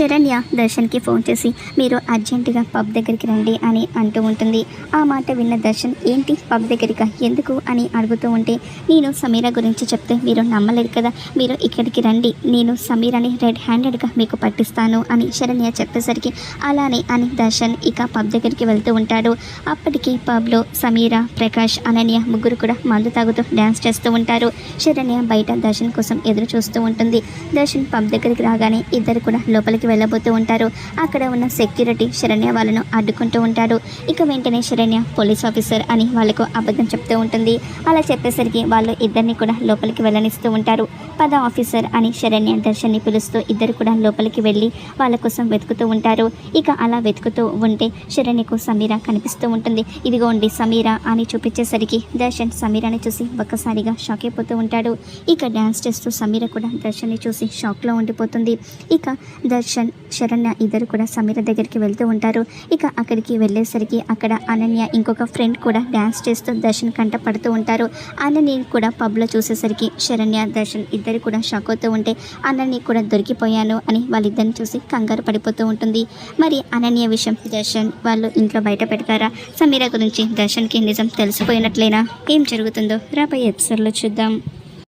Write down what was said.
Saranya దర్శన్కి phone చేసి మీరు అర్జెంటుగా పబ్ దగ్గరికి రండి అని అంటూ ఉంటుంది. ఆ మాట విన్న దర్శన్ ఏంటి పబ్ దగ్గరిక? ఎందుకు? అని అడుగుతూ ఉంటే నేను సమీర గురించి చెప్తే మీరు నమ్మలేదు కదా. మీరు ఇక్కడికి రండి. నేను సమీరని రెడ్ హ్యాండెడ్గా మీకు పట్టిస్తాను అని శరణ్య చెప్పేసరికి అలానే అని దర్శన్ ఇక పబ్ దగ్గరికి వెళ్తూ ఉంటాడు. అప్పటికి పబ్లో సమీర ప్రకాష్ అనన్య ముగ్గురు కూడా మందు తాగుతూ డ్యాన్స్ చేస్తూ ఉంటారు. శరణ్య బయట దర్శన్ కోసం ఎదురు చూస్తూ ఉంటుంది. దర్శన్ పబ్ దగ్గరికి రాగానే ఇద్దరు కూడా లోపలికి వెళ్ళబోతూ ఉంటారు. అక్కడ ఉన్న సెక్యూరిటీ శరణ్య వాళ్ళను అడ్డుకుంటూ ఉంటారు. ఇక వెంటనే శరణ్య పోలీస్ ఆఫీసర్ అని వాళ్ళకు అబద్ధం చెప్తూ ఉంటుంది. అలా చెప్పేసరికి వాళ్ళు ఇద్దరిని కూడా లోపలికి వెళ్ళనిస్తూ ఉంటారు. పద ఆఫీసర్ అని శరణ్య దర్శన్ని పిలుస్తూ ఇద్దరు కూడా లోపలికి వెళ్ళి వాళ్ళ కోసం వెతుకుతూ ఉంటారు. ఇక అలా వెతుకుతూ ఉంటే శరణ్యకు సమీర కనిపిస్తూ ఉంటుంది. ఇదిగోండి సమీర అని చూపించేసరికి దర్శన్ సమీరాని చూసి ఒక్కసారిగా షాక్ అయిపోతూ ఉంటాడు. ఇక డ్యాన్స్ చేస్తూ సమీర కూడా దర్శన్ని చూసి షాక్లో ఉండిపోతుంది. ఇక దర్శన్ శరణ్య ఇద్దరు కూడా సమీర దగ్గరికి వెళ్తూ ఉంటారు. ఇక అక్కడికి వెళ్ళేసరికి అక్కడ అనన్య ఇంకొక ఫ్రెండ్ కూడా డ్యాన్స్ చేస్తూ దర్శన్ కంట పడుతూ ఉంటారు. అనన్య కూడా పబ్లో చూసేసరికి శరణ్య దర్శన్ ఇద్దరు కూడా షాక్ అవుతూ ఉంటే అనన్య కూడా దొరికిపోయాను అని వాళ్ళిద్దరిని చూసి కంగారు పడిపోతూ ఉంటుంది. మరి అనన్య విషయం దర్శన్ వాళ్ళు ఇంట్లో బయట పెడతారా? సమీర గురించి దర్శన్కి నిజం తెలిసిపోయినట్లేనా? ఏం జరుగుతుందో? రాబోయే ఎపిసోడ్లో చూద్దాం.